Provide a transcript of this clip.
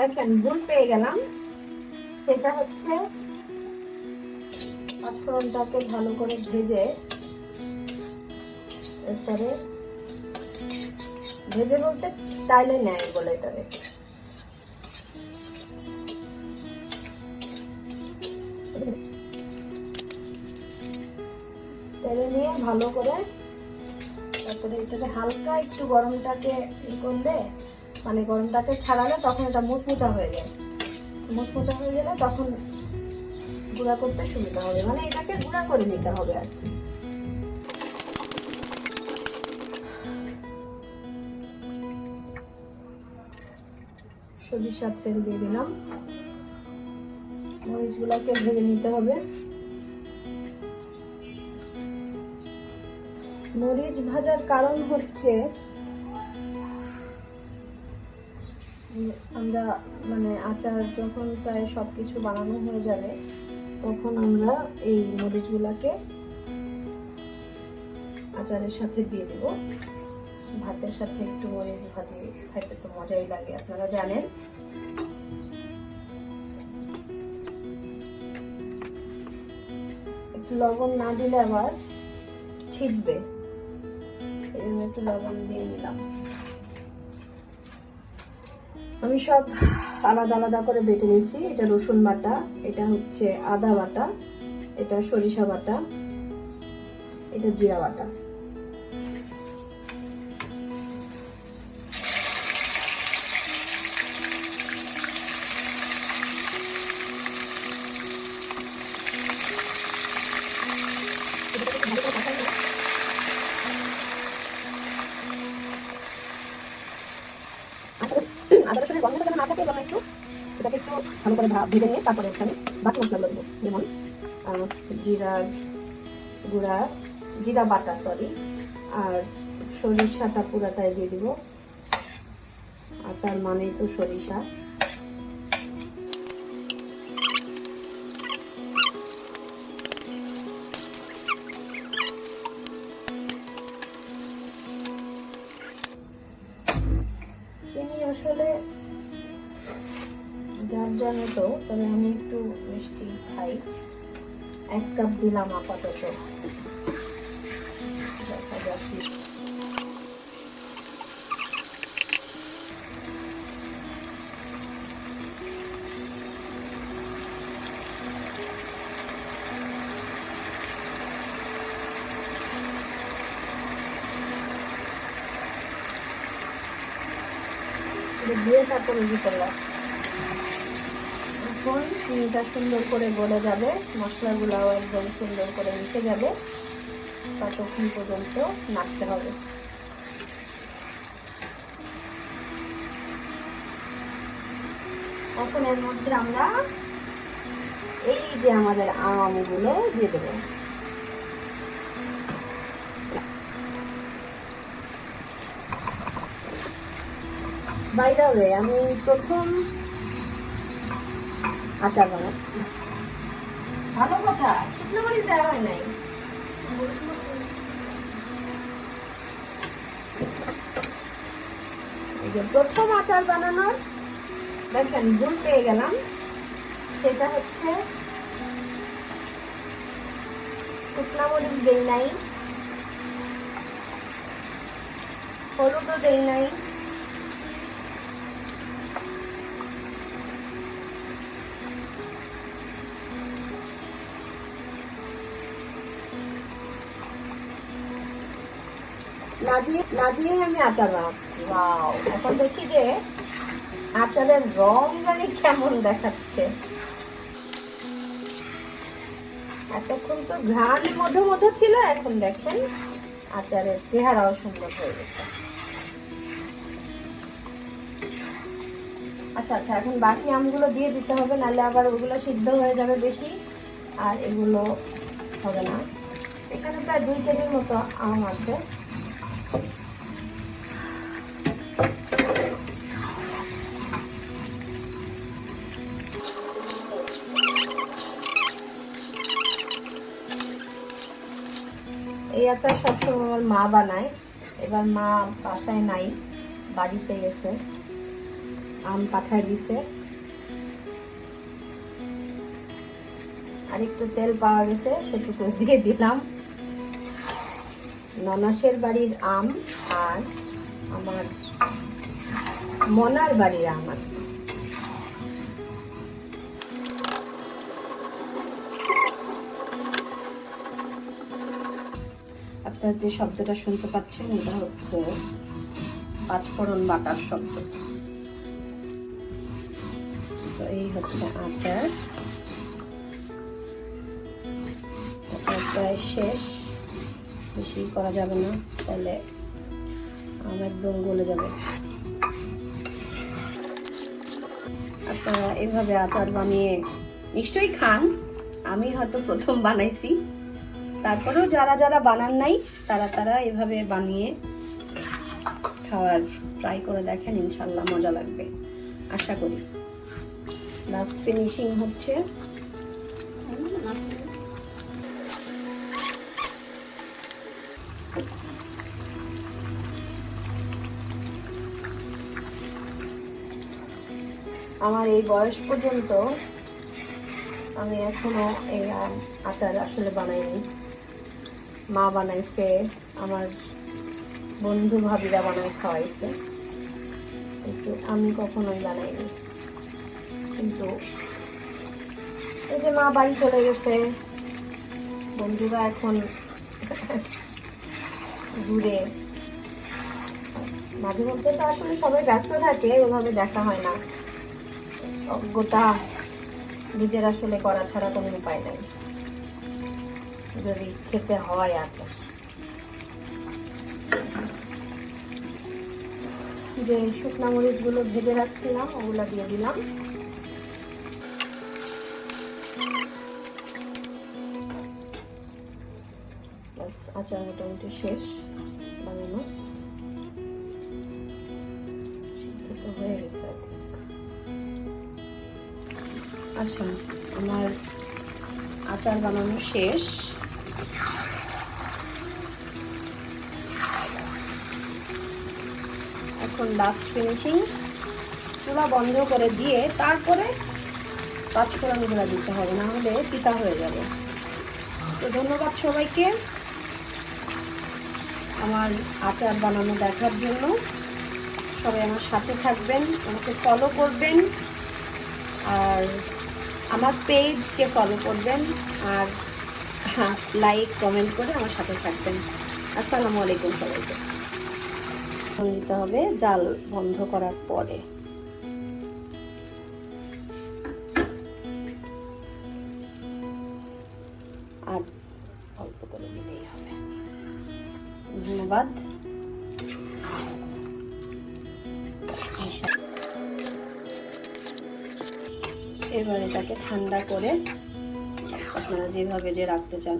দেখেন, ভুল পেয়ে গেলাম। সেটা হচ্ছে পাঁচফোড়নটাকে ভালো করে ভেজে এরপরে ভেজে বলতে চাইলে নেয় বলে এটারে। তেলে নিয়ে ভালো করে তারপরে এটাকে হালকা একটু গরমটাকে ই করলে মানে গরমটাকে ছাড়ালে তখন এটা মুচমুচা হয়ে যায়। মুচমুচা হয়ে গেলে তখন গুঁড়া করতে সুবিধা হবে। মানে এটাকে গুঁড়া করে নিতে হবে আর কি। সরিষার তেল দিয়ে দিলাম। মরিচগুলোকে ভেজে নিতে হবে। মরিচ ভাজার কারণ হচ্ছে আমরা মানে আচার যখন প্রায় সব কিছু বানানো হয়ে যাবে, তখন আমরা এই মরিচগুলাকে আচারের সাথে দিয়ে দেব। ভাতের সাথে একটু মরিচ ভাজি, খাইতে তো মজাই লাগে, আপনারা জানেন। একটু লবণ না দিলে আবার ছিটবে। এই জন্য একটু লবণ দিয়ে নিলাম আমি সব আলাদা আলাদা করে বেটে নিয়েছি। এটা রসুন বাটা, এটা হচ্ছে আদা বাটা, এটা সরিষা বাটা, এটা জিরা বাটা। থাকে এজন্য একটু, এটাকে একটু ভালো করে ভেজে নিয়ে তারপরে এখানে বাকি মশলাগুলো দেবো। যেমন জিরা গুঁড়া, জিরা বাটা সরি আর সরিষাটা পুরাটাই দিয়ে দিব। আচার মানেই তো সরিষা। যার যার মতো তবে আমি একটু মিষ্টি খাই এক কাপ দিলাম আপাতত দেখা যাক কি। এটা দিয়ে তারপরে কি করলাম এখন চিনিটা সুন্দর করে গলে যাবে, মশলাগুলোও একদম সুন্দর করে মিশে যাবে। ততক্ষণ পর্যন্ত নাড়তে হবে। এখন এর মধ্যে আমরা এই যে আমাদের আমগুলো দিয়ে দেবো। বাইরে আমি প্রথম আচার বানাচ্ছি। ভালো কথা, শুকনো মরিচ দেওয়া হয় নাই। প্রথম আচার বানানোর, দেখেন, ভুল পেয়ে গেলাম। সেটা হচ্ছে শুকনো মরিচ দেই নাই, হলুদও দেই নাই। না দিয়ে আমি আচার বানাচ্ছি। ওয়াও এখন দেখি যে আচারের রং জানি কেমন দেখাচ্ছে। এতক্ষণ তো ঘ্রাণ মধু মধু ছিল, এখন দেখেন আচারের চেহারাও সুন্দর হয়ে গেছে। আচ্ছা আচ্ছা এখন বাকি আমগুলো দিয়ে দিতে হবে, নাহলে আবার ওগুলো সিদ্ধ হয়ে যাবে বেশি, আর এগুলো হবে না। এখানে প্রায় দুই কেজির মতো আম আছে। আচার সবসময় আমার মা বানায়। এবার মা বাসায় নাই, বাড়িতে গেছে, আম পাঠায় দিছে। আর একটু তেল পাওয়া গেছে, সেটুকু দিয়ে দিলাম। ননাসের বাড়ির আম আর আমার মনার বাড়ির আম আছে। আপনারা যে শব্দটা শুনতে পাচ্ছেন, এটা হচ্ছে পাঁচফোড়ন বাটার শব্দ। তো এই হচ্ছে আচার। আচার প্রায় শেষ। বেশি করা যাবে না, তাহলে একদম গলে যাবে। আপনারা এভাবে আচার বানিয়ে নিশ্চয়ই খান। আমি হয়তো প্রথম বানাইছি। তারপরেও যারা যারা বানান নাই, তারা তারা এভাবে বানিয়ে খাওয়ার ট্রাই করে দেখেন, ইনশাল্লাহ মজা লাগবে। আশা করি। লাস্ট ফিনিশিং হচ্ছে। আমার এই বয়স পর্যন্ত আমি এখনও এই আচার আসলে বানাইনি। মা বানাইছে, আমার বন্ধু ভাবিরা বানাই খাওয়াইছে। কিন্তু আমি কখনোই বানাইনি। কিন্তু এই যে মা বাড়ি চলে গেছে, বন্ধুরা এখন দূরে। মাঝে মধ্যে তো আসলে সবাই ব্যস্ত থাকে, ওভাবে দেখা হয় না। অজ্ঞতা নিজের আসলে করা ছাড়া কোনো উপায় নাই। যদি খেতে হয় আছে। যে শুকনা মরিচগুলো ভেজে রাখছিলাম, ওগুলো দিয়ে দিলাম। আচার মোটামুটি শেষ। বানানো। হয়ে গেছে আচ্ছা আমার আচার বানানো শেষ। এখন লাস্ট ফিনিশিং চুলা বন্ধ করে দিয়ে তারপরে পাঁচফোড়নগুলো দিতে হবে, না হলে পিতা হয়ে যাবে। তো ধন্যবাদ সবাইকে আমার আচার বানানো দেখার জন্য। সবাই আমার সাথে থাকবেন, আমাকে ফলো করবেন, আর আমার পেজকে ফলো করবেন, আর লাইক কমেন্ট করে আমার সাথে থাকবেন। আসসালামু আলাইকুম সবাইকে। এখন দিতে হবে, জাল বন্ধ করার পরে। আর অল্প করে দিলেই হবে। ধন্যবাদ। এবার এটাকে ঠান্ডা করে আপনারা যেভাবে যে রাখতে চান।